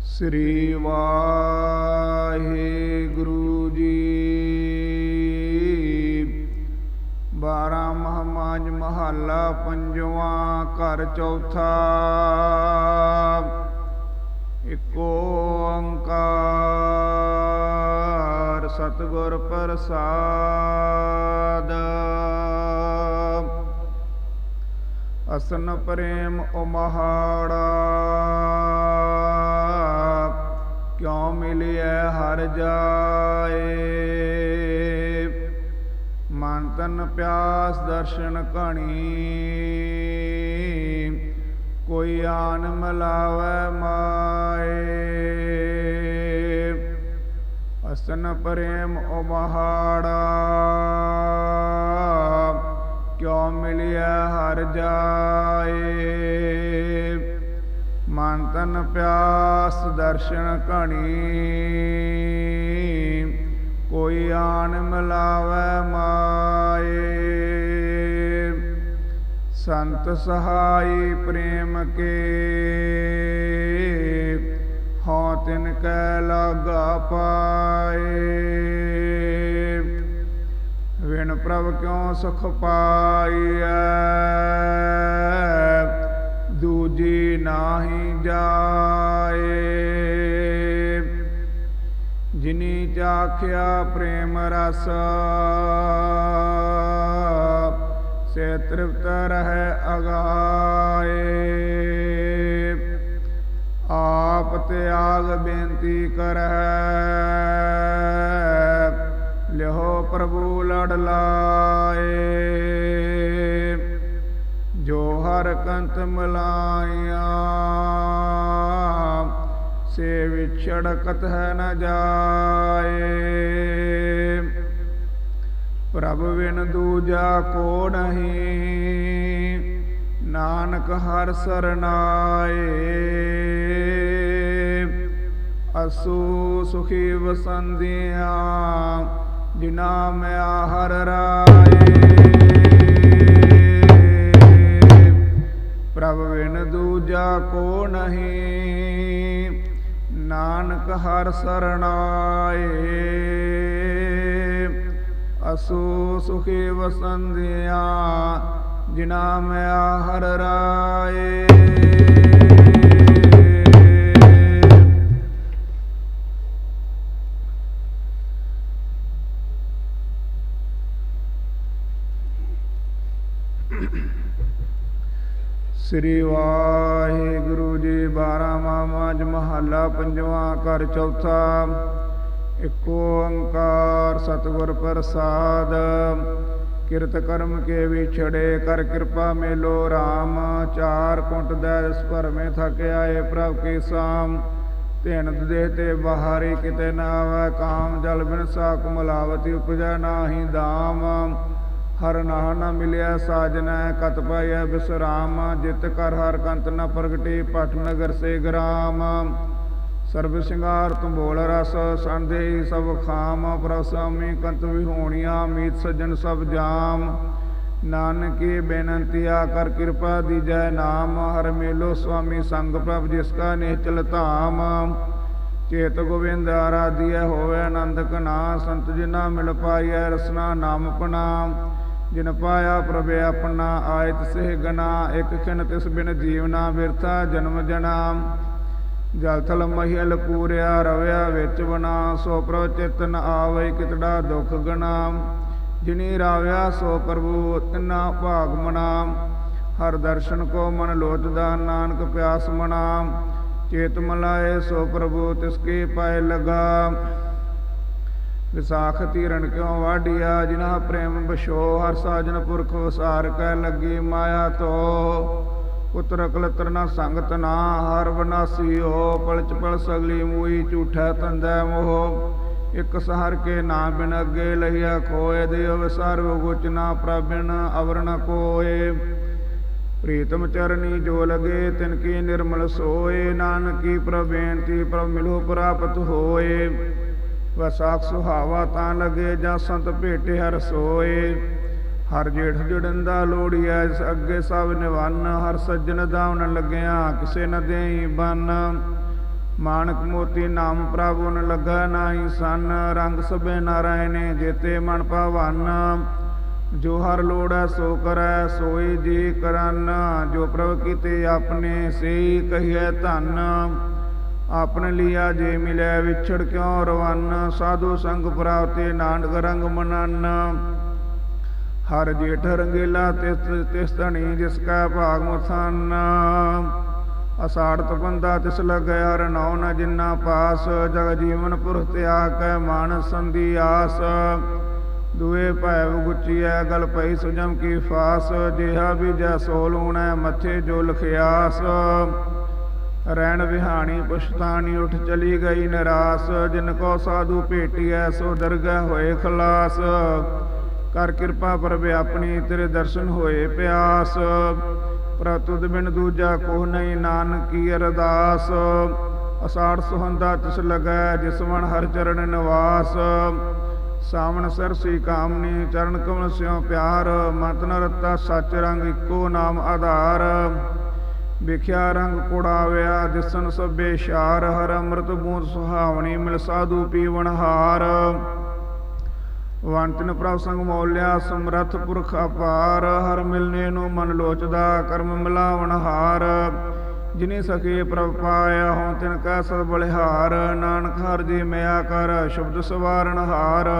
ਸ੍ਰੀ ਵਾਹਿਗੁਰੂ ਜੀ। ਬਾਰਾਂ ਮਹਮਾਜ ਮਹੱਲਾ ਪੰਜਵਾਂ ਘਰ ਚੌਥਾ। ਇਕ ਓੰਕਾਰ ਸਤਿਗੁਰ ਪ੍ਰਸਾਦ। ਅਸਨ ਪ੍ਰੇਮ ਉਮਹਾੜਾ। ਕਿਉ ਮਿਲਿਆ ਹਰ ਜਾਏ? ਮਨ ਤਨ ਪਿਆਸ ਦਰਸ਼ਨ ਕਣੀ ਕੋਈ ਆਨ ਮਲਾਵੈ ਮਾਏ। ਅਸਨ ਪ੍ਰੇਮ ਉਮਹਾੜਾ। ਕਿਉ ਮਿਲਿਆ ਹਰ ਜਾਏ? ਮਨ ਤਨ ਪਿਆਸ ਦਰਸ਼ਨ ਘਣੀ। ਕੋਈ ਆਣ ਮਿਲਾਵੈ ਮਾਏ। ਸੰਤ ਸਹਾਈ ਪ੍ਰੇਮ ਕੇ। ਹਉ ਤਿਨ ਕੈ ਲਾਗਾ ਪਾਏ। ਵਿਣ ਪ੍ਰਭ ਕਿਉ ਸੁਖ ਪਾਈਐ ਦੂਜੀ ਨਾਹੀ ਜਾਏ ਜਿਨੀ ਚਾਖਿਆ ਪ੍ਰੇਮ ਰਸ ਸੇ ਤ੍ਰਿਪਤ ਰਹਿ ਅਗਾਏ ਆਪ ਤਿਆਗ ਬੇਨਤੀ ਕਰੈ ਲਿਹੋ ਪ੍ਰਭੂ ਲੜ ਲਾਏ। ਜੋ ਹਰ ਕੰਤ ਮਲਾਇਆ, ਸੇ ਵਿਛੜਕਤ ਹੈ ਨ ਜਾਏ। ਪ੍ਰਭ ਵਿਨ ਦੂਜਾ ਕੋ ਨਹੀਂ, ਨਾਨਕ ਹਰ ਸਰਨਾਏ। ਅਸੂ ਸੁਖੀ ਵਸੰਦਿਆ ਜਿਨਾ ਮੈਂ ਹਰ ਰਾਏ। ਪ੍ਰਭ ਵਿਨ ਦੂਜਾ ਕੋ ਨਹੀਂ, ਨਾਨਕ ਹਰ ਸਰਣਾਏ। ਅਸੋ ਸੁਖੀ ਵਸੰਦਿਆ ਜਿਨਾ ਮੈਂ ਹਰ ਰਾਏ। ਸ੍ਰੀ ਵਾਹਿਗੁਰੂ ਜੀ ਬਾਰਾਂਵਾਂ ਮਾਝ ਮਹੱਲਾ, ਪੰਜਵਾਂ ਘਰ, ਚੌਥਾ ਇਕ ਓੰਕਾਰ, ਸਤਿਗੁਰ ਪ੍ਰਸਾਦ। ਕਿਰਤ ਕਰਮ ਕੇ ਵਿਛੜੇ ਕਰ ਕਿਰਪਾ ਮੇਲੋ RAM ਚਾਰ ਕੁੰਟ ਦੈਸ ਭਰਮੇ ਥਕ ਆਏ ਪ੍ਰਭ ਕੀ ਸਾਮ। ਧਿਨ ਦੇ ਤੇ ਬਾਹਰੀ ਕਿਤੇ ਨਾ ਆਵੈ, ਕਾਮ ਜਲ ਬਿਨ ਸਾਕ ਮਲਾਵਤੀ ਉਪਜੈ ਨਾਹੀ ਦਾਮ। ਹਰ ਨਾਹ ਨਾ ਮਿਲਿਆ ਸਾਜਨੈ ਕਤ ਪਾਇਆ ਬਿਸਰਾਮ, ਜਿਤ ਕਰ ਹਰ ਕੰਤ ਨਾ ਪ੍ਰਗਟੀ ਪਟ ਨਗਰ ਸੇ ਗ੍ਰਾਮ। ਸਰਬ ਸ਼ਿੰਗਾਰ ਤੁੰਬੋਲ ਰਸ ਸੰਦੇ ਸਭ ਖਾਮ, ਪ੍ਰਸਮੀ ਕੰਤ ਵਿਹੋਣੀਆਂ, ਮੀਤ ਸੱਜਣ ਸਭ ਜਾਮ। ਨਾਨਕੀ ਬੇਨੰਤੀਆ ਕਰ ਕਿਰਪਾ ਦੀਜੈ ਨਾਮ, ਹਰ ਮੇਲੋ ਸੁਆਮੀ ਸੰਗ ਪ੍ਰਭ ਜਿਸ ਕਾ ਨਿਹਚਲ ਧਾਮ। ਚੇਤ ਗੋਬਿੰਦ ਆਰਾਧਿਆ ਹੋਵੇ ਆਨੰਦ ਕਨਾ ਸੰਤ ਜਿਨਾ ਮਿਲ ਪਾਈਐ ਰਸਨਾ ਨਾਮ ਪਨਾ ਜਿਨ ਪਾਇਆ ਪ੍ਰਭ ਆਪਣਾ ਆਇਤ ਸਹਿ ਗਨਾ ਇਕ ਖਿਨ ਤਿਸ ਬਿਨ ਜੀਵਨਾ ਬਿਰਥਾ, ਜਨਮ ਜਨਾਮ ਜਲ ਥਲ ਮਹਿਲ ਪੂਰਿਆ, ਰਵਿਆ ਵਿੱਚ ਬਨਾ ਸੋ ਪ੍ਰਭ ਚਿਤਨ ਆਵੇ ਕਿਤੜਾ ਦੁਖ ਗਨਾ ਜਿਨੀ ਰਾਵਿਆ ਸੋ ਪ੍ਰਭੂ, ਤਿਨਾ ਭਾਗ ਮਨਾ। ਹਰ ਦਰਸ਼ਨ ਕੋ ਮਨ ਲੋਚਦਾ, ਨਾਨਕ ਪਿਆਸ ਮਨਾ। ਚੇਤ ਮਲਾਏ ਸੋ ਪ੍ਰਭੂ, ਤਿਸ ਕੀ ਪਾਏ ਲਗਾ। ਵਿਸਾਖ ਤੀਰਨ ਕਿਉ ਵਾਢਿਆ? ਜਿਨਾ ਪ੍ਰੇਮ ਬਸ਼ੋ ਹਰ ਸਾਜਨ ਪੁਰਖ ਵਸਾਰ ਕੈ ਲੱਗੀ, ਮਾਇਆ ਤੋ। ਪੁੱਤਰ ਕਲਤਰ ਨਾ ਸੰਗਤ ਨਾ, ਹਰ ਬਨਾਸੀ ਹੋ। ਪਲਚ ਪਲ ਸਗਲੀ ਮੂਈ ਝੂਠਾ ਤੰਦੈ ਮੋਹ। ਇਕ ਸਹਰ ਕੇ ਨਾ ਬਿਨ ਅੱਗੇ ਲਹਿਆ ਖੋਏ, ਦੇਵ ਵਿਸਾਰ ਗੁਚ ਨਾ ਪ੍ਰਭਿਨ ਅਵਰਣ ਕੋਏ। ਪ੍ਰੀਤਮ ਚਰਨੀ ਜੋ ਲਗੇ, ਤਿਨ ਕੀ ਨਿਰਮਲ ਸੋਏ। ਨਾਨਕੀ ਪ੍ਰਬੇਨਤੀ ਪ੍ਰਭ ਮਿਲੋ ਪ੍ਰਾਪਤ ਹੋਏ। ਵਸਾਖ ਸੁਹਾਵਾ ਤਾਂ ਲਗੇ ਜਾਂ ਸੰਤ ਭੇਟੇ ਹਰ ਸੋਏ। ਹਰ ਜੇਠ ਜੜੰਦਾ ਲੋੜੀਐ ਐ ਅੱਗੇ ਸਭ ਨਿਵੰਨ। ਹਰ ਸੱਜਣ ਦਾਵਨ ਲੱਗਿਆ, ਕਿਸੇ ਨ ਦੇਈ ਬੰਨ। ਮਾਨਕ ਮੋਤੀ ਨਾਮ ਪ੍ਰਭੂ ਨ ਲੱਗਾ ਨਾਹੀ ਸੰਨ। ਰੰਗ ਸਭੇ ਨਾਰਾਇਣੇ ਜੇਤੇ ਮਨ ਭਾਵਨ। ਜੋ ਹਰ ਲੋੜੈ ਸੋ ਕਰੈ, ਸੋਈ ਜੀ ਕਰਨ। ਜੋ ਪ੍ਰਭ ਕੀਤੇ ਆਪਣੇ, ਸੇਈ ਕਹੀਐ ਧੰਨ। ਆਪਣੇ ਲਿਆ ਜੇ ਮਿਲੈ ਵਿਛੜ ਕਿਉ ਰਵਨ? ਸਾਧੂ ਸੰਗ ਪ੍ਰਾਪਤੇ ਨਾਨਕ ਰੰਗ ਮਨਨ। ਹਰ ਜੇਠ ਰੰਗੇਲਾ, ਤਿਸ ਤਿਸ ਧਣੀ ਜਿਸ ਕਾ ਭਾਗ ਮਥਨ ਅਸਾੜ ਤਪੰਦਾ ਤਿਸ ਲਗਿਆ ਰਨਉ ਨ ਜਿਨਾ ਪਾਸ। ਜਗ ਜੀਵਨ ਪੁਰਖ ਤਿਆ ਕੈ ਮਨ ਸੰਧੀ ਆਸ। ਦੁਏ ਭੈਵ ਗੁਚੀਐ, ਗਲ ਪਈ ਸੁਜਮ ਕੀ ਫਾਸ। ਜਿਹਾ ਬੀਜੈ ਸੋ ਲੂਣੈ ਮੱਥੇ ਜੋ ਲਖਿਆਸ ਰੈਣ ਵਿਹਾਣੀ ਪੁਸ਼ਤਾਨੀ ਉਠ ਚਲੀ ਗਈ ਨਿਰਾਸ, ਜਿਨ ਕੋ ਸਾਧੂ ਭੇਟੀਐ ਸੋ ਦਰਗਹ ਹੋਏ ਖਲਾਸ। ਕਰ ਕਿਰਪਾ ਪ੍ਰਭ ਆਪਣੀ ਤੇਰੇ ਦਰਸ਼ਨ ਹੋਏ ਪਿਆਸ। ਪ੍ਰਤੁਦ ਬਿਨ ਦੂਜਾ ਕੋ ਨਹੀਂ ਨਾਨਕ ਕੀ ਅਰਦਾਸ। ਅਸਾੜ ਸੁਹੰਦਾ ਤਿਸ ਲਗੈ ਜਿਸ ਮਨ ਹਰ ਚਰਨ ਨਿਵਾਸ। ਸਾਵਣ ਸਰਸੀ ਕਾਮਨੀ, ਚਰਨ ਕਮਲ ਸਿਉ ਪਿਆਰ। ਮਤ ਨ ਰਤਾ ਸੱਚ ਰੰਗ ਇੱਕੋ ਨਾਮ ਆਧਾਰ। ਵਿਖਿਆ ਰੰਗ ਕੋੜਾਵਿਆ ਦਿਸਨ ਸਭੇ ਸ਼ਾਰ, ਹਰ ਅੰਮ੍ਰਿਤ ਬੂੰਦ ਸੁਹਾਵਣੀ, ਮਿਲ ਸਾਧੂ ਪੀਵਣ ਹਾਰ। ਵੰਤਨ ਪ੍ਰਭ ਸੰਗ ਮੌਲਿਆ, ਸਮਰਥ ਪੁਰਖ ਅਪਾਰ। ਹਰ ਮਿਲਨੇ ਨੂੰ ਮਨ ਲੋਚਦਾ, ਕਰਮ ਮਿਲਾਵਣ ਹਾਰ। ਜਿਨੇ ਸਕੇ ਪ੍ਰਭ ਪਾਇਆ, ਹਉ ਤਿਨ ਕਾ ਸਦ ਬਲਿਹਾਰ। ਨਾਨਕ ਹਰ ਜੀ ਮਿਆ ਕਰ, ਸ਼ਬਦ ਸਵਾਰਨ ਹਾਰ।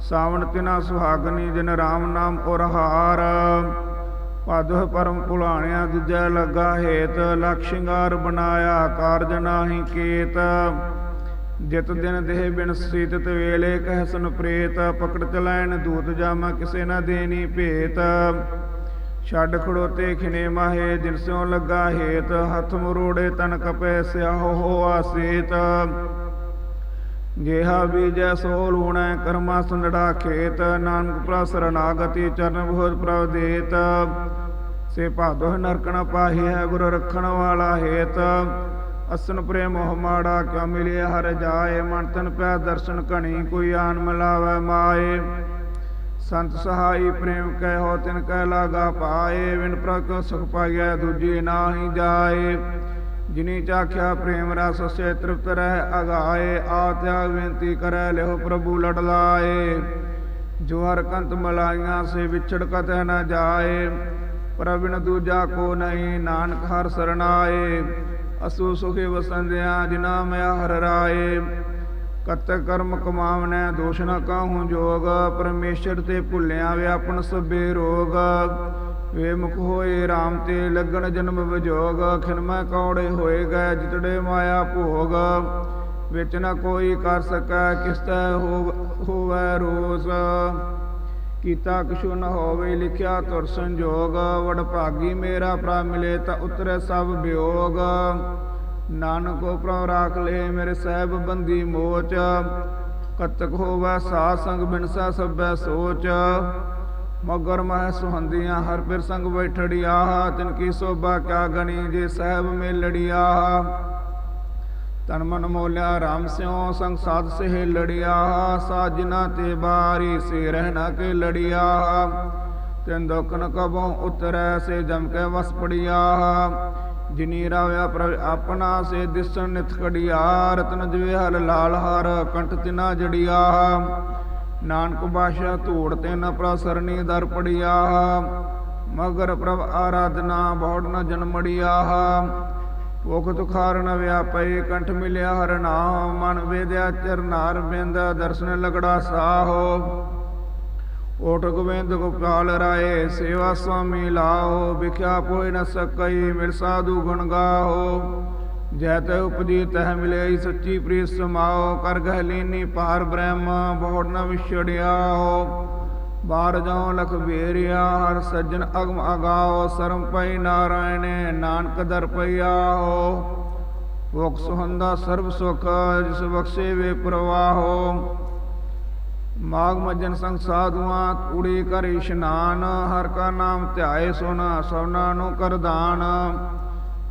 ਸਾਵਣ ਤਿਨਾ ਸੁਹਾਗਨੀ ਜਿਨ RAM ਨਾਮ ਉਰਹਾਰ ਭਾਦਵ ਪਰਮ ਭੁਲਾਣਿਆ ਦੂਜੈ ਲੱਗਾ ਹੇਤ, ਲਖ ਬਣਾਇਆ ਕਾਰਜ ਨਾਹੀ ਕੇਤ। ਜਿਤ ਦਿਨ ਦੇਹ ਬਿਨ ਸੀਤਤ ਵੇਲੇ ਕਹਿ ਸਨ ਪ੍ਰੇਤ। ਪਕੜ ਚਲੈਣ ਦੂਤ ਜਾਮਾ ਕਿਸੇ ਨਾ ਦੇਣੀ ਭੇਤ। ਛੱਡ ਖੜੋਤੇ ਖਿਨੇ ਮਾਹੇ, ਜਿਨ ਸਿਉ ਲੱਗਾ ਹੇਤ। ਹੱਥ ਮਰੋੜੇ ਤਨ ਕਪੈ ਸਿਆਹੋ ਹੋਆ ਸੇਤ ਜੇਹਾ ਬੀਜੈ ਸੋ ਲੂਣੈ ਕਰਮਾ ਸੰਦੜਾ ਖੇਤ, ਨਾਨਕ ਪ੍ਰਸਰ ਨਾਗਤੀ ਚਰਨ ਬੋਧ ਪ੍ਰਭ ਦੇਤ ਸੇ ਭਾਦੋ ਨਰਕਣ ਪਾਹੀਐ, ਗੁਰ ਰਖਣ ਵਾਲਾ ਹੇਤ। ਅਸਨ ਪ੍ਰੇਮ ਮੋਹ ਮਾੜਾ, ਕਿਉ ਮਿਲਿਆ ਹਰ ਜਾਏ। ਮਨ ਤਨ ਪੈ ਦਰਸ਼ਨ ਕਣੀ ਕੋਈ ਆਨ ਮਿਲਾਵੇ ਮਾਏ। ਸੰਤ ਸਹਾਈ ਪ੍ਰੇਮ ਕਹਿ ਤਿਨ ਕਹਿ ਲਾਗਾ ਪਾਏ। ਵਿਨ ਪ੍ਰਭ ਕੋ ਸੁਖ ਪਾਈਐ, ਦੂਜੀ ਨਾਹੀ ਜਾਏ। ਜਿਨੀ ਚਾਖਿਆ ਪ੍ਰੇਮ ਰਸ ਸੇ ਤ੍ਰਿਪਤ ਰਹਿ, ਅਗਾਏ ਆ ਤਿਆਗ ਬੇਨਤੀ ਕਰੈ, ਲਿਓ ਪ੍ਰਭੂ ਲੜ ਲਾਏ। ਜੋ ਹਰ ਕੰਤ ਮਲਾਈਆਂ ਸੇ ਵਿਛੜ ਕਤੈ ਨਾ ਜਾਏ ਪ੍ਰਵਿਣ ਦੂਜਾ ਕੋ ਨਹੀਂ, ਨਾਨਕ ਹਰ ਸਰਣਾਏ। ਅਸੂ ਸੁਖੇ ਵਸੰਦਿਆ ਜਿਨਾ ਮੈਂ ਹਰ ਰਾਏ। ਕਤ ਕਰਮ ਕਮਾਵਨੈ, ਦੋਸ਼ ਨ ਕਾਹੂ ਜੋਗ, ਪਰਮੇਸ਼ਰ ਤੇ ਭੁੱਲਿਆ ਵਿਆਪਨ ਸਭੇ ਰੋਗ। ਵੇਮੁਖ ਹੋਏ RAM ਤੇ ਲੱਗਣ ਜਨਮ ਵਿਜੋਗ ਖਿਨਮੈ ਕੌੜੇ ਹੋਏ ਗਏ ਜਿਤੜੇ ਮਾਇਆ ਭੋਗ। ਵਿੱਚ ਨ ਕੋਈ ਕਰ ਸਕੈ ਕਿਸ ਤੈ ਹੋਵੈ ਰੋਸ। ਕੀਤਾ ਕਿਛੁ ਨ ਹੋਵੇ, ਲਿਖਿਆ ਤੁਰ ਸੰਜੋਗ। ਵਡ ਭਾਗੀ ਮੇਰਾ ਪ੍ਰਾ ਮਿਲੇ ਤਾ ਉਤਰੇ ਸਭ ਵਿਯੋਗ ਨਾਨਕੋ ਪ੍ਰਭ ਰਾਖ ਲੈ ਮੇਰੇ ਸਹਿਬ ਬੰਦੀ ਮੋਚ। ਕਤਕ ਹੋਵੈ ਸਾਧ ਸੰਗ ਬਿਨਸਾ ਸਭੈ ਸੋਚ। ਮਗਰ ਮਹਿ ਸੁਹੰਦੀਆਂ, ਹਰ ਪਿਰ ਸੰਗ ਬੈਠੜਿਆ, ਤਿਨ ਕੀ ਸੋਭਾ ਕਿਆ ਗਣੀ, ਜੇ ਸਹਿਬ ਮੇਲੜਿਆ। ਤਨ ਮਨ ਮੋਲਿਆ, ਰਾਮ ਸਿਉ, ਸੰਗ ਸਾਧ ਸੇ ਲੜਿਆ ਸਾਜਨਾ ਤੇ ਬਾਰੀ ਸੇ ਰਹਿਣਾ ਕੇ ਲੜਿਆ। ਤਿਨ ਦੁਖ ਨ ਕਬੋ ਉਤਰੈ, ਸੇ ਜਮ ਕੇ ਵਸ ਪੜਿਆ। ਜਿਨੀ ਰਾਵਿਆ ਪ੍ਰਭ ਆਪਣਾ, ਸੇ ਦਿਸਣ ਨਿਤ ਕੜਿਆ ਰਤਨ ਜਵੇ ਹਲ ਲਾਲ, ਹਰ ਕੰਠ ਤਿਨਾ ਜੜਿਆ। ਨਾਨਕ ਬਾਸ਼ਾ ਧੂੜ ਤੇ ਨ ਪ੍ਰਸਰਣੀ ਦਰ ਪੜਿਆ ਮਗਰ ਪ੍ਰਭ ਆਰਾਧਨਾ ਬੋੜ ਨ ਜਨਮੜਿਆ ਭੁਖ ਤੁਖਾਰ ਨ ਵਿਆਪਈ ਕੰਠ ਮਿਲਿਆ ਹਰ ਨਾਮ, ਮਨ ਵੇਦਿਆ ਚਰਨਾਰ ਬਿੰਦ, ਦਰਸ਼ਨ ਲਗੜਾ ਸਾਹੋ। ਓਟ ਗੋਬਿੰਦ ਗੋਪਾਲ ਰਾਏ, ਸੇਵਾ ਸੁਆਮੀ ਲਾਓ ਵਿਖਿਆ ਪੋਇ ਨ ਸਕਈ ਮਿਲ ਸਾਧੂ ਗੁਣ ਗਾਓ ਜੈ ਤੈ ਉਪਜੀ ਤਹ ਮਿਲੇ ਸੱਚੀ ਪ੍ਰੀਤ ਸਮਾਓ, ਕਰ ਗਹਿ ਲੀਨੀ ਪਾਰ ਬ੍ਰਹਮ ਬਹੁੜ ਨ ਵਿਛੜਿਆ ਹੋ ਬਾਰ ਜਾਉ ਲਖ ਬੇਰਿਆ ਹਰ ਸੱਜਣ ਅਗਮ ਅਗਾਓ, ਸਰਮ ਪਈ ਨਾਰਾਇਣੇ, ਨਾਨਕ ਦਰ ਪਈਆ ਹੋ ਭੁਖ ਸੁਹੰਦਾ ਸਰਬ ਸੁਖ, ਜਿਸ ਬਖਸ਼ੇ ਵੇ ਪ੍ਰਵਾਹੋ। ਮਾਗ ਮਜਨ ਸੰਗ ਸਾਧੂਆਂ, ਕੂੜੀ ਕਰ ਇਸ਼ਨਾਨ, ਹਰ ਕਾ ਨਾਮ ਧਿਆਏ ਸੁਨ ਸਭਨਾ ਨੂੰ ਕਰਦਾਨ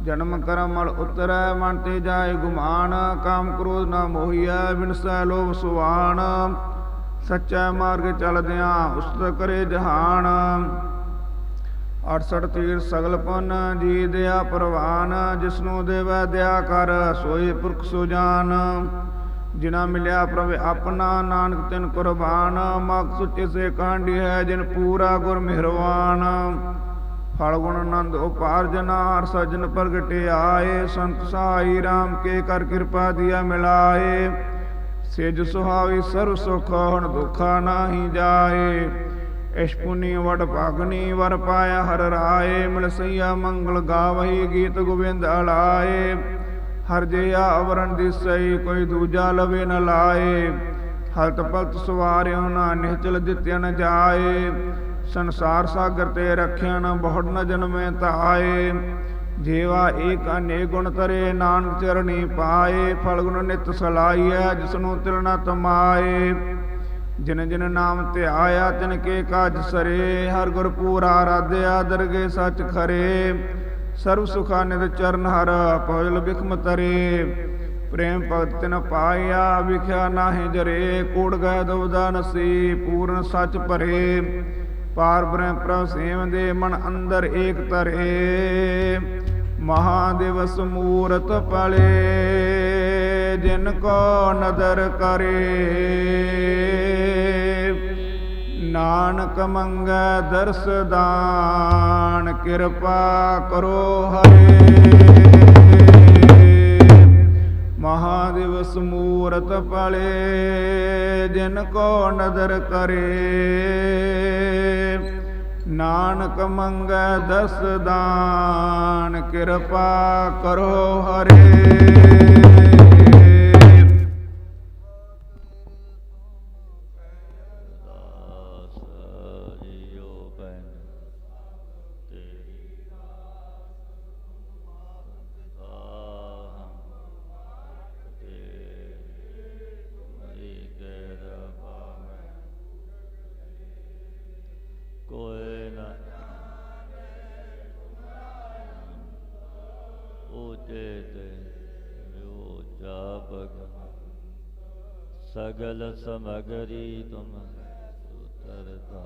ਜਨਮ ਕਰਮ ਮਲ ਉਤਰੈ ਮਨ ਤੇ ਜਾਏ ਗੁਮਾਨ, ਕਾਮ ਕ੍ਰੋਧ ਨਾ ਮੋਹੀਐ, ਬਿਨਸੈ ਲੋਭ ਸੁਆਨ ਸੱਚਾ ਮਾਰਗ ਚਲਦਿਆਂ ਉਸਤ ਕਰੇ ਜਹਾਨ। 68 ਤੀਰ ਸਗਲ ਪੁੰਨ, ਜੀ ਦਿਆ ਪ੍ਰਵਾਨ, ਜਿਸਨੂੰ ਦੇਵੈ ਦਿਆ ਕਰ, ਸੋਏ ਪੁਰਖ ਸੁਜਾਨ ਜਿਨਾ। ਮਿਲਿਆ ਪ੍ਰਭ ਆਪਣਾ, ਨਾਨਕ ਤਿਨ ਕੁਰਬਾਨ। ਮਗ ਸੁਚੇ ਸੇ ਕਾਂਡੀ ਹੈ ਜਿਨ ਪੂਰਾ ਗੁਰ ਮਿਹਰਵਾਨ। ਫਲ ਗੁਣ ਆਨੰਦ ਉਪਾਰਜਨਾ ਹਰ ਸਜਨ ਪ੍ਰਗਟੇ ਆਏ ਸੰਤ ਸਾਈ RAM ਕੇ ਕਰ ਕਿਰਪਾ ਦਿਆ ਮਿਲਾਏ। ਸੇਜ ਸੁਹਾਵੀ ਸਰਬ ਸੁਖ, ਹੁਣ ਦੁਖਾ ਨਾਹੀ ਜਾਏ। ਇਸ਼ ਪੁਨੀ ਵਡ ਭਾਗਨੀ, ਵਰ ਪਾਇਆ ਹਰ ਰਾਏ। ਮਿਲ ਸਈਆ ਮੰਗਲ ਗਾਵਹੀ ਗੀਤ ਗੋਬਿੰਦ ਅਲਾਏ। ਹਰ ਜਿਆ ਅਵਰਨ ਦਿਸਈ ਕੋਈ ਦੂਜਾ ਲਵੇ ਨ ਲਾਏ। ਹਲਤ ਪਲਤ ਸਵਾਰਿਓ ਨਾ ਨਿਹਚਲ ਦਿੱਤਿਆ ਨ ਜਾਏ। ਸੰਸਾਰ ਸਾਗਰ ਤੇ ਰਖਿਆ ਬਹੁੜ ਨ ਜਨਮੇ ਤਾਏ। ਜੀਵਾ ਏਕ ਅਨੇਕ ਗੁਣ ਤਰੇ ਨਾਨਕ ਚਰਣੀ ਪਾਏ। ਫਲ ਗੁਣ ਨਿਤ ਸਲਾਈਐ, ਜਿਸਨੂੰ ਤਿਲ ਨ ਤਮਾਏ। ਜਿਨ ਜਿਨ ਨਾਮ ਧਿਆਇਆ, ਤਿਨ ਕੇ ਕਾਜ ਸਰੇ। ਹਰ ਗੁਰ ਪੂਰਾ ਆਰਾਧਿਆ ਦਰਗੇ ਸੱਚ ਖਰੇ। ਸਰਬ ਸੁਖਾ ਨਿਤ ਚਰਨ ਹਰ ਪਵਲ ਬਿਖਮ ਤਰੇ। ਪ੍ਰੇਮ ਭਗਤ ਤਿਨ ਪਾਇਆ, ਵਿਖਿਆ ਨਾਹਿ ਜਰੇ। ਕੂੜ ਗਏ ਦੁਬਦਾ ਨਸੀ, ਪੂਰਨ ਸੱਚ ਭਰੇ। ਪਾਰ ਬ੍ਰਹਮ ਪ੍ਰਭ ਸੇਵ ਦੇ ਮਨ ਅੰਦਰ ਏਕ ਤਰੇ ਮਹਾਦੇਵ ਮੂਰਤ ਪਲੇ, ਜਿਨ ਕੋ ਨਦਰ ਕਰੇ। ਨਾਨਕ ਮੰਗੈ ਦਰਸ ਦਾਨ, ਕਿਰਪਾ ਕਰੋ ਹਰੇ। ਦਿਵਸ ਮੂਰਤ ਪਲੇ ਜਿਨ ਕੋ ਨਦਰ ਕਰੇ। ਨਾਨਕ ਮੰਗੈ ਦਸ ਦਾਨ ਕਿਰਪਾ ਕਰੋ ਹਰੇ। ਸਗਲ ਸਮਗਰੀ ਤੁਮ ਉਤਰਤਾ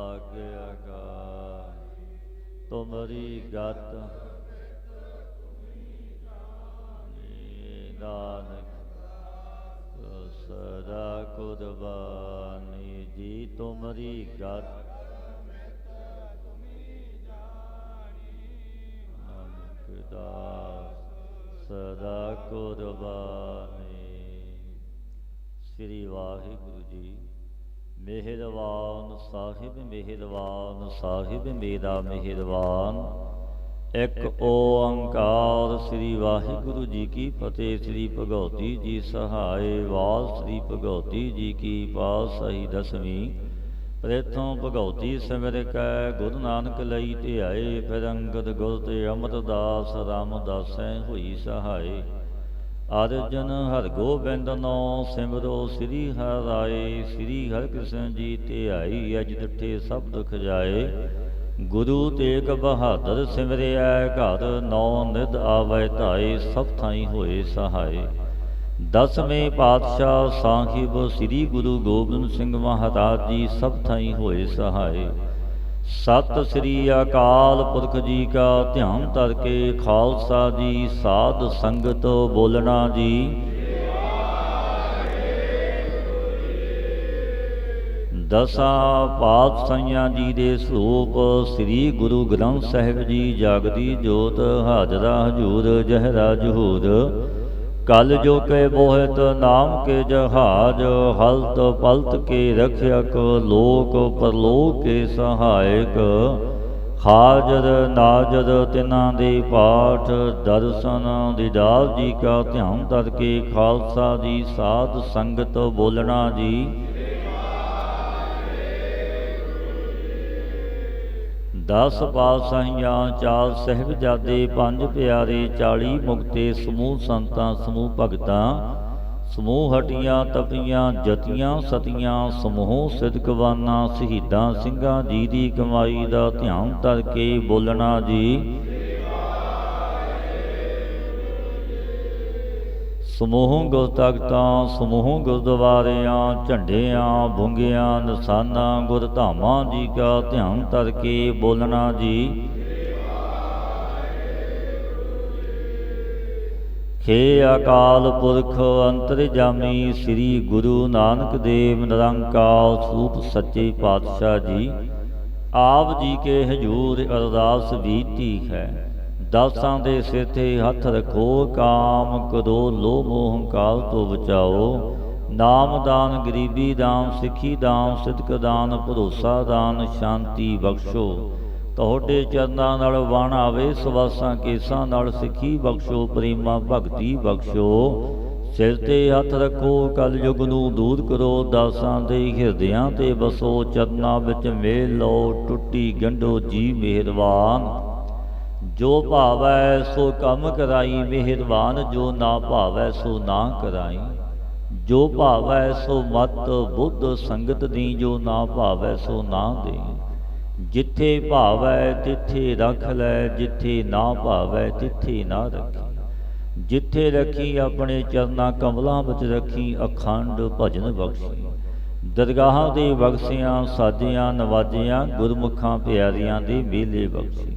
ਆਗਿਆਕਾਰ ਤੁਮਰੀ ਗਤ ਨਾਨਕ ਸਦਾ ਕੁਰਬਾਨੀ ਜੀ ਤੁਮਰੀ ਗਤ ਤੁਮੀ ਜਾਣੀ ਨਾਨਕ ਦਾ ਸਦਾ ਕੁਰਬਾਨੀ। ਸ੍ਰੀ ਵਾਹਿਗੁਰੂ ਜੀ, ਮਿਹਰਬਾਨ ਸਾਹਿਬ ਮਿਹਰਬਾਨ ਸਾਹਿਬ, ਮੇਰਾ ਮਿਹਰਬਾਨ। ਇੱਕ ਓੰਕਾਰ ਸ੍ਰੀ ਵਾਹਿਗੁਰੂ ਜੀ ਕੀ ਫਤਿਹ, ਸ੍ਰੀ ਭਗਉਤੀ ਜੀ ਸਹਾਏ ਵਾਲ, ਸ੍ਰੀ ਭਗਉਤੀ ਜੀ ਕੀ ਪਾਤਸ਼ਾਹੀ ਦਸਵੀਂ। ਪ੍ਰੇਥੋਂ ਭਗਉਤੀ ਸਿਮਰ ਕੈ, ਗੁਰੂ ਨਾਨਕ ਲਈ ਤੇ ਆਏ ਅੰਗਦ ਗੁਰ ਤੇ ਅਮਰਦਾਸ ਰਾਮਦਾਸੈ ਹੋਈ ਸਹਾਈ ਅਰਜਨ ਹਰ ਗੋਬਿੰਦ ਨੋ, ਸਿਮਰੋ ਸ੍ਰੀ ਹਰਿ ਰਾਏ, ਸ੍ਰੀ ਹਰਿ ਕ੍ਰਿਸ਼ਨ ਜੀ ਆਈ, ਅਜ ਡਿਠੇ ਸਭ ਦੁਖ ਜਾਏ ਗੁਰੂ ਤੇਗ ਬਹਾਦਰ ਸਿਮਰਿਐ, ਘਰ ਨੌ ਨਿਧ ਆਵੈ ਧਾਏ, ਸਭ ਥਾਈ ਹੋਏ ਸਹਾਈ ਦਸਵੇਂ ਪਾਤਸ਼ਾਹ ਸਾਹਿਬ ਸ੍ਰੀ ਗੁਰੂ ਗੋਬਿੰਦ ਸਿੰਘ ਮਹਾਰਾਜ ਜੀ ਸਭ ਥਾਈ ਹੋਏ ਸਹਾਈ ਸਤਿ ਸ੍ਰੀ ਅਕਾਲ ਪੁਰਖ ਜੀ ਕਾ ਧਿਆਨ ਧਰ ਕੇ ਖਾਲਸਾ ਜੀ, ਸਾਧ ਸੰਗਤ ਬੋਲਣਾ ਜੀ। ਦਸਾਂ ਪਾਤਸ਼ਾਹਾਂ ਜੀ ਦੇ ਸਰੂਪ ਸ੍ਰੀ ਗੁਰੂ ਗ੍ਰੰਥ ਸਾਹਿਬ ਜੀ ਜਗਦੀ ਜੋਤ ਹਾਜ਼ਰਾ ਹਜੂਰ ਜਹਰਾ ਜਹੂਰ। ਕਲ ਜੋ ਕੇ ਬੋਹਿਤ ਨਾਮ ਕੇ ਜਹਾਜ ਹਲਤ ਪਲਤ ਕੇ ਰਖਿਅਕ ਲੋਕ ਪਰਲੋਕ ਕੇ ਸਹਾਇਕ ਹਾਜ਼ਰ ਨਾਜ਼ਰ ਤਿਨਾਂ ਦੇ ਪਾਠ ਦਰਸ਼ਨ ਦੀਦਾਰ ਜੀ ਕਾ ਧਿਆਨ ਧਰ ਕੇ ਖਾਲਸਾ ਜੀ ਸਾਧ ਸੰਗਤ ਬੋਲਣਾ ਜੀ ਦਸ ਪਾਤਸ਼ਾਹੀਆਂ ਚਾਰ ਸਹਿਬਜ਼ਾਦੇ ਪੰਜ ਪਿਆਰੇ 40 ਮੁਕਤੇ, ਸਮੂਹ ਸੰਤਾਂ, ਸਮੂਹ ਭਗਤਾਂ, ਸਮੂਹ ਹਟੀਆਂ, ਤਪੀਆਂ, ਜਤੀਆਂ, ਸਤੀਆਂ, ਸਮੂਹ ਸਿਦਕਵਾਨਾਂ ਸ਼ਹੀਦਾਂ ਸਿੰਘਾਂ ਜੀ ਦੀ ਕਮਾਈ ਦਾ ਧਿਆਨ ਧਰ ਕੇ ਬੋਲਣਾ ਜੀ। ਸਮੂਹ ਗੁਰ ਤਖਤਾਂ ਸਮੂਹ ਗੁਰਦੁਆਰਿਆਂ, ਝੰਡਿਆਂ, ਬੁੰਗਿਆਂ, ਨਿਸ਼ਾਨਾਂ ਗੁਰਧਾਮਾਂ ਜੀ ਕਾ ਧਿਆਨ ਧਰ ਕੇ ਬੋਲਣਾ ਜੀ। ਹੇ ਅਕਾਲ ਪੁਰਖ ਅੰਤਰਜਾਮੀ ਸ੍ਰੀ ਗੁਰੂ ਨਾਨਕ ਦੇਵ ਨਿਰੰਕਾਰ ਸਰੂਪ ਸੱਚੇ ਪਾਤਸ਼ਾਹ ਜੀ। ਆਪ ਜੀ ਕੇ ਹਜੂਰ ਅਰਦਾਸ ਵੀ ਬੀਤੀ ਹੈ। ਦਾਸਾਂ ਦੇ ਸਿਰ ਤੇ ਹੱਥ ਰੱਖੋ, ਕਾਮ ਕਦੋ ਲੋਭ ਹੰਕਾਰ ਤੋਂ ਬਚਾਓ। ਨਾਮ ਦਾਨ, ਗਰੀਬੀ ਦਾਨ, ਸਿੱਖੀ ਦਾਨ, ਸਿਦਕ ਦਾਨ, ਭਰੋਸਾ ਦਾਨ, ਸ਼ਾਂਤੀ ਬਖਸ਼ੋ। ਤੁਹਾਡੇ ਚਰਨਾਂ ਨਾਲ ਵਣ ਆਵੇ, ਸਵਾਸਾਂ ਕੇਸਾਂ ਨਾਲ ਸਿੱਖੀ ਬਖਸ਼ੋ, ਪ੍ਰੇਮਾ ਭਗਤੀ ਬਖਸ਼ੋ। ਸਿਰ ਤੇ ਹੱਥ ਰੱਖੋ ਕਲ ਯੁਗ ਨੂੰ ਦੂਰ ਕਰੋ, ਦਾਸਾਂ ਦੇ ਹਿਰਦਿਆਂ ਤੇ ਬਸੋ, ਚਰਨਾਂ ਵਿੱਚ ਮੇਲ ਲਓ, ਟੁੱਟੀ ਗੰਢੋ ਜੀ ਮਿਹਰਬਾਨ। ਜੋ ਭਾਵੈ ਸੋ ਕੰਮ ਕਰਾਈ, ਮਿਹਰਬਾਨ ਜੋ ਨਾ ਭਾਵੈ ਸੋ ਨਾ ਕਰਾਈ। ਜੋ ਭਾਵੈ ਸੋ ਮਤ ਬੁੱਧ ਸੰਗਤ ਦੀ, ਜੋ ਨਾ ਭਾਵੈ ਸੋ ਨਾ ਦੇ ਜਿੱਥੇ ਭਾਵੈ ਤਿੱਥੇ ਰੱਖ ਲੈ, ਜਿੱਥੇ ਨਾ ਭਾਵੈ ਤਿੱਥੇ ਨਾ ਰੱਖੀ। ਜਿੱਥੇ ਰੱਖੀ, ਆਪਣੇ ਚਰਨਾ ਕਮਲਾਂ ਵਿੱਚ ਰੱਖੀ, ਅਖੰਡ ਭਜਨ ਬਖਸ਼ੀ। ਦਰਗਾਹਾਂ ਦੇ ਬਖਸ਼ਿਆਂ, ਸਾਜਿਆਂ, ਨਵਾਜਿਆਂ, ਗੁਰਮੁਖਾਂ ਪਿਆਰਿਆਂ ਦੇ ਮੇਲੇ ਬਖਸ਼ੇ।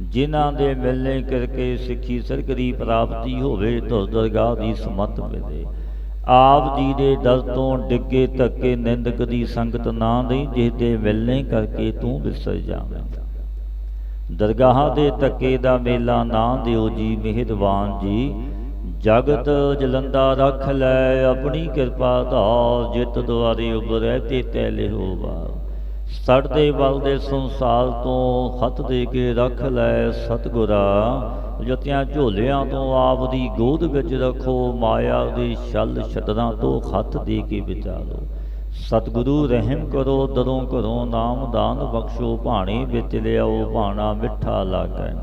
ਜਿਨ੍ਹਾਂ ਦੇ ਮਿਲਣੇ ਕਰਕੇ ਸਿੱਖੀ ਸਰਗਰੀ ਪ੍ਰਾਪਤੀ ਹੋਵੇ, ਤੋ ਦਰਗਾਹ ਦੀ ਸਮਤ ਮਿਲੇ। ਆਪ ਜੀ ਦੇ ਦਰ ਤੋਂ ਡਿੱਗੇ ਧੱਕੇ ਨਿੰਦਕ ਦੀ ਸੰਗਤ ਨਾ ਦੇਈ, ਜਿਸ ਦੇ ਮਿਲਣੇ ਕਰਕੇ ਤੂੰ ਵਿਸਰ ਜਾਵੇਂ। ਦਰਗਾਹਾਂ ਦੇ ਧੱਕੇ ਦਾ ਮੇਲਾ ਨਾ ਦਿਓ ਜੀ, ਮਿਹਰਬਾਨ ਜੀ। ਜਗਤ ਜਲੰਦਾ ਰੱਖ ਲੈ, ਆਪਣੀ ਕਿਰਪਾ ਧਾਰ, ਜਿਤ ਦੁਆਰੇ ਉਬਰੈ ਤੇ ਤੈ ਲਿਹੋ ਬਾਰ ਸੜਦੇ ਬਲਦੇ ਸੰਸਾਰ ਤੋਂ ਹੱਥ ਦੇ ਕੇ ਰੱਖ ਲੈ ਸਤਗੁਰਾ, ਜਤਿਆਂ ਝੋਲਿਆਂ ਤੋਂ ਆਪ ਦੀ ਗੋਦ ਵਿੱਚ ਰੱਖੋ, ਮਾਇਆ ਦੇ ਛਲ ਛਤਰਾਂ ਤੋਂ ਹੱਥ ਦੇ ਕੇ ਵਿਚਾਰੋ। ਸਤਿਗੁਰੂ ਰਹਿਮ ਕਰੋ, ਦਰੋਂ ਘਰੋਂ ਨਾਮ ਦਾਨ ਬਖਸ਼ੋ, ਭਾਣੇ ਵਿੱਚ ਲਿਆਓ, ਭਾਣਾ ਮਿੱਠਾ ਲਾਗੈ।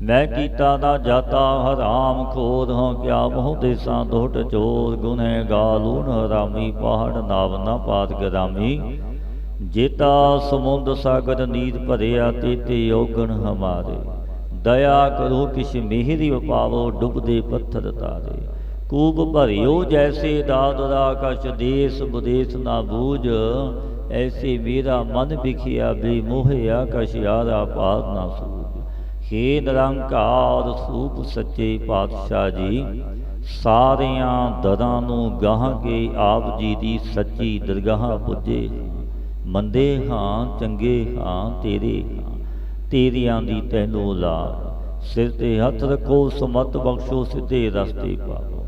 ਮੈਂ ਕੀਤਾ ਦਾ ਜਾਤਾ, ਹਰਾਮ ਖੋਦ ਹਾਂ, ਕਿਆ ਬਹੁ ਦੇਸਾਂ ਦੋਟ ਚੋਰ, ਗੁਨਹਿ ਗਾਲੂਨ ਹਰਾਮੀ, ਪਹਾੜ ਨਾਵ ਨਾ ਪਾਤ ਗਰਾਮੀ। ਜੇਤਾ ਸਮੁੰਦ ਸਾਗਰ ਨੀਰ ਭਰਿਆ ਤੇ ਤੇ ਔਗਣ ਹਮਾਰੇ। ਦਇਆ ਕਰੋ ਕਿਛ ਮਿਹਰੀ ਪਾਵੋ ਡੁੱਬਦੇ ਪੱਥਰ ਤਾਰੇ। ਕੂਬ ਭਰਿਓ ਜੈਸੇ ਦਾਦਰਾ ਕਛ ਦੇਸ ਬਦੇਸ ਨਾ ਬੂਝ। ਐਸੇ ਮੇਰਾ ਮਨ ਵਿਖਿਆ ਬੇ ਮੋਹਿਆ ਕਛ ਯਾਰਾ ਪਾਰ ਨਾ ਸੂਝ। ਹੇ ਨਿਰੰਕਾਰ ਸੂਪ ਸੱਚੇ ਪਾਤਸ਼ਾਹ ਜੀ, ਸਾਰਿਆਂ ਦਰਾਂ ਨੂੰ ਗਾਹ ਕੇ ਆਪ ਜੀ ਦੀ ਸੱਚੀ ਦਰਗਾਹ ਪੁੱਜੇ। ਮੰਦੇ ਹਾਂ, ਚੰਗੇ ਹਾਂ ਤੇਰੇ। ਹਾਂ ਤੇਰੀਆਂ ਦੀ ਤੈਨੂੰ ਲਾ ਸਿਰ ਤੇ ਹੱਥ ਰੱਖੋ, ਸਮਤ ਬਖਸ਼ੋ, ਸਿੱਧੇ ਰਸਤੇ ਪਾਓ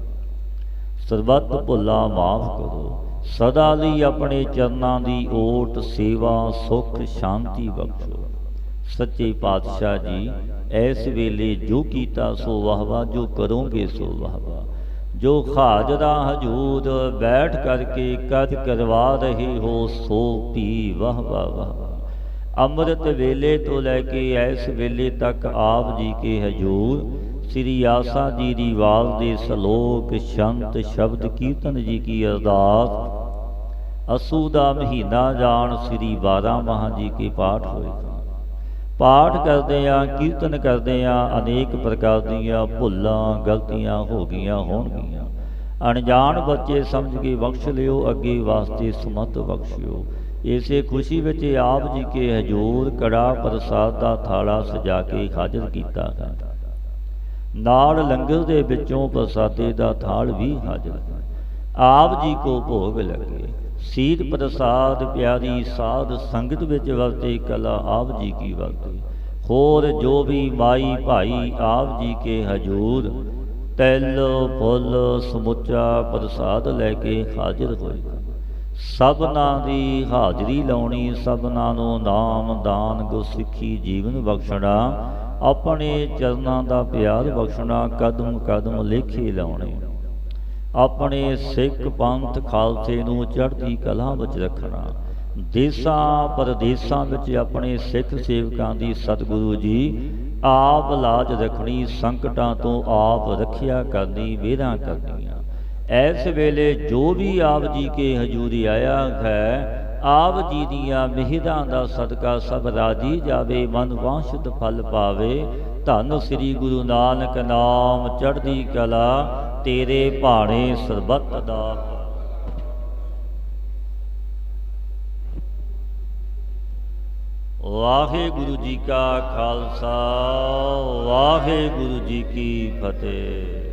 ਸਰਬੱਤ ਭੁੱਲਾ ਮਾਫ ਕਰੋ। ਸਦਾ ਲਈ ਆਪਣੇ ਚਰਨਾਂ ਦੀ ਓਟ, ਸੇਵਾ, ਸੁਖ, ਸ਼ਾਂਤੀ ਬਖਸ਼ੋ। ਸੱਚੇ ਪਾਤਸ਼ਾਹ ਜੀ ਐਸ ਵੇਲੇ ਜੋ ਕੀਤਾ ਸੋ ਵਾਹਵਾ, ਜੋ ਕਰੋਗੇ ਸੋ ਵਾਹਵਾ। ਜੋ ਹਾਜ਼ਰਾ ਹਜ਼ੂਦ ਬੈਠ ਕਰਕੇ ਕਦ ਕਰਵਾ ਰਹੇ ਹੋ, ਸੋ ਪੀ ਵਾਹ ਵਾਹ ਵਾਹ। ਅੰਮ੍ਰਿਤ ਵੇਲੇ ਤੋਂ ਲੈ ਕੇ ਇਸ ਵੇਲੇ ਤੱਕ ਆਪ ਜੀ ਕੇ ਹਜੂਰ, ਸ੍ਰੀ ਆਸਾ ਜੀ ਦੀ ਵਾਲ ਦੇ ਸ਼ਲੋਕ, ਸ਼ੰਤ ਸ਼ਬਦ ਕੀਰਤਨ ਜੀ ਕੀ ਅਰਦਾਸ। ਅਸੂ ਦਾ ਮਹੀਨਾ ਜਾਣ ਸ੍ਰੀ 12 ਮਹਾਂ ਜੀ ਕੇ ਪਾਠ ਹੋਏ। ਪਾਠ ਕਰਦੇ ਆ ਕੀਰਤਨ ਕਰਦੇ ਆ ਅਨੇਕ ਪ੍ਰਕਾਰ ਦੀਆਂ ਭੁੱਲਾਂ, ਗਲਤੀਆਂ ਹੋ ਗਈਆਂ ਹੋਣਗੀਆਂ। ਅਣਜਾਣ ਬੱਚੇ ਸਮਝ ਕੇ ਬਖਸ਼ ਲਿਓ, ਅੱਗੇ ਵਾਸਤੇ ਸਮਤ ਬਖਸ਼ਿਓ। ਇਸੇ ਖੁਸ਼ੀ ਵਿੱਚ ਆਪ ਜੀ ਕੇ ਹਜੂਰ ਕੜਾ ਪ੍ਰਸਾਦ ਦਾ ਥਾਲਾ ਸਜਾ ਕੇ ਹਾਜ਼ਰ ਕੀਤਾ ਹੈ। ਨਾਲ ਲੰਗਰ ਦੇ ਵਿੱਚੋਂ ਪ੍ਰਸਾਦੇ ਦਾ ਥਾਲ ਵੀ ਹਾਜ਼ਰ ਆਪ ਜੀ ਕੋ ਭੋਗ ਲੱਗੇ। ਸੀਤ ਪ੍ਰਸਾਦ ਪਿਆਰੀ ਸਾਧ ਸੰਗਤ ਵਿੱਚ ਵਰਤੇ ਕਲਾ ਆਪ ਜੀ ਕੀ ਵਰਤੇ। ਹੋਰ ਜੋ ਵੀ ਮਾਈ ਭਾਈ ਆਪ ਜੀ ਕੇ ਹਜੂਰ, ਤੈਲ, ਫੁੱਲ, ਸਮੁੱਚਾ ਪ੍ਰਸਾਦ ਲੈ ਕੇ ਹਾਜ਼ਰ ਹੋਏ। ਸਭਨਾਂ ਦੀ ਹਾਜ਼ਰੀ ਲਾਉਣੀ, ਸਭਨਾਂ ਨੂੰ ਨਾਮ ਦਾਨ ਗੁਰਸਿੱਖੀ ਜੀਵਨ ਬਖਸ਼ਣਾ, ਆਪਣੇ ਚਰਨਾਂ ਦਾ ਪਿਆਰ ਬਖਸ਼ਣਾ ਕਦਮ ਕਦਮ ਲੇਖੇ ਲਾਉਣੇ। ਆਪਣੇ ਸਿੱਖ ਪੰਥ ਖਾਲਸੇ ਨੂੰ ਚੜ੍ਹਦੀ ਕਲਾ ਵਿੱਚ ਰੱਖਣਾ। ਦੇਸਾਂ ਪਰਦੇਸਾਂ ਵਿੱਚ ਆਪਣੇ ਸਿੱਖ ਸੇਵਕਾਂ ਦੀ ਸਤਿਗੁਰੂ ਜੀ, ਆਪ ਲਾਜ ਰੱਖਣੀ, ਸੰਕਟਾਂ ਤੋਂ ਆਪ ਰੱਖਿਆ ਕਰਨੀ ਵੇਰਾਂ ਕਰਨੀਆਂ। ਐਸ ਵੇਲੇ ਜੋ ਵੀ ਆਪ ਜੀ ਕੇ ਹਜੂਰੀ ਆਇਆ ਹੈ, ਆਪ ਜੀ ਦੀਆਂ ਮਿਹਰਾਂ ਦਾ ਸਦਕਾ ਸਭ ਰਾਜੀ ਜਾਵੇ, ਮਨ ਵਾਂਛਿਤ ਫਲ ਪਾਵੇ। ਧੰਨ ਸ੍ਰੀ ਗੁਰੂ ਨਾਨਕ ਨਾਮ ਚੜ੍ਹਦੀ ਕਲਾ ਤੇਰੇ ਭਾਣੇ ਸਰਬੱਤ ਦਾ। ਵਾਹਿਗੁਰੂ ਜੀ ਕਾ ਖਾਲਸਾ ਵਾਹਿਗੁਰੂ ਜੀ ਕੀ ਫਤਿਹ।